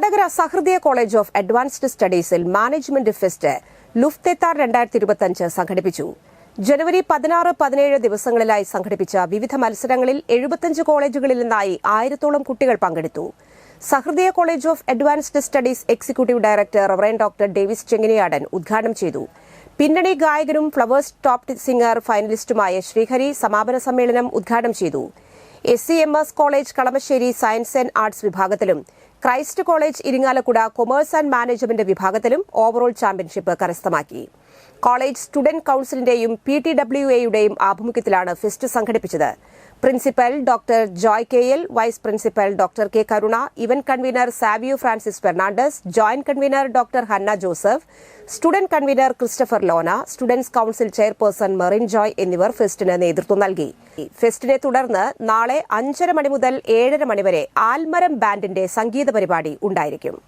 Kodakara Sahrdaya college of advanced സ്റ്റഡീസിൽ management fest ലുഫ്തെത്താർ രണ്ടായിരത്തി ഇരുപത്തിയഞ്ച് സംഘടിപ്പിച്ചു. ജനുവരി പതിനാറ് പതിനേഴ് ദിവസങ്ങളിലായി സംഘടിപ്പിച്ച വിവിധ മത്സരങ്ങളിൽ എഴുപത്തിയഞ്ച് കോളേജുകളിൽ നിന്നായി ആയിരത്തോളം കുട്ടികൾ പങ്കെടുത്തു. Sahrdaya college of advanced studies executive director reverend doctor Davis Chenginiyadan ഉദ്ഘാടനം ചെയ്തു. പിന്നണി ഗായകനും ഫ്ലവേഴ്സ് ടോപ്പ് സിംഗർ ഫൈനലിസ്റ്റുമായ ശ്രീഹരി സമാപന സമ്മേളനം ഉദ്ഘാടനം ചെയ്തു. S C M S college Kalamassery science and arts വിഭാഗത്തിലും Christ college Irinjalakuda commerce and management വിഭാഗത്തിലും ഓവറോൾ ചാമ്പ്യൻഷിപ്പ് കരസ്ഥമാക്കി. കോളേജ് സ്റ്റുഡന്റ് കൌൺസിലിന്റെയും പി ടി ഡബ്ല്യു എയുടെയും ആഭിമുഖ്യത്തിലാണ് ഫെസ്റ്റ് സംഘടിപ്പിച്ചത്. Principal doctor Joy K L vice principal doctor K Karuna event convener Savio Francis Fernandez joint convener doctor Hanna Joseph student convener Christopher Lona students council chairperson Merin Joy എന്നിവർ ഫെസ്റ്റിന് നേതൃത്വം നൽകി. ഫെസ്റ്റിനെ തുടർന്ന് നാളെ അഞ്ചര മണി മുതൽ ഏഴര മണിവരെ ആൽമരം ബാൻഡിന്റെ സംഗീത പരിപാടി ഉണ്ടായിരിക്കും.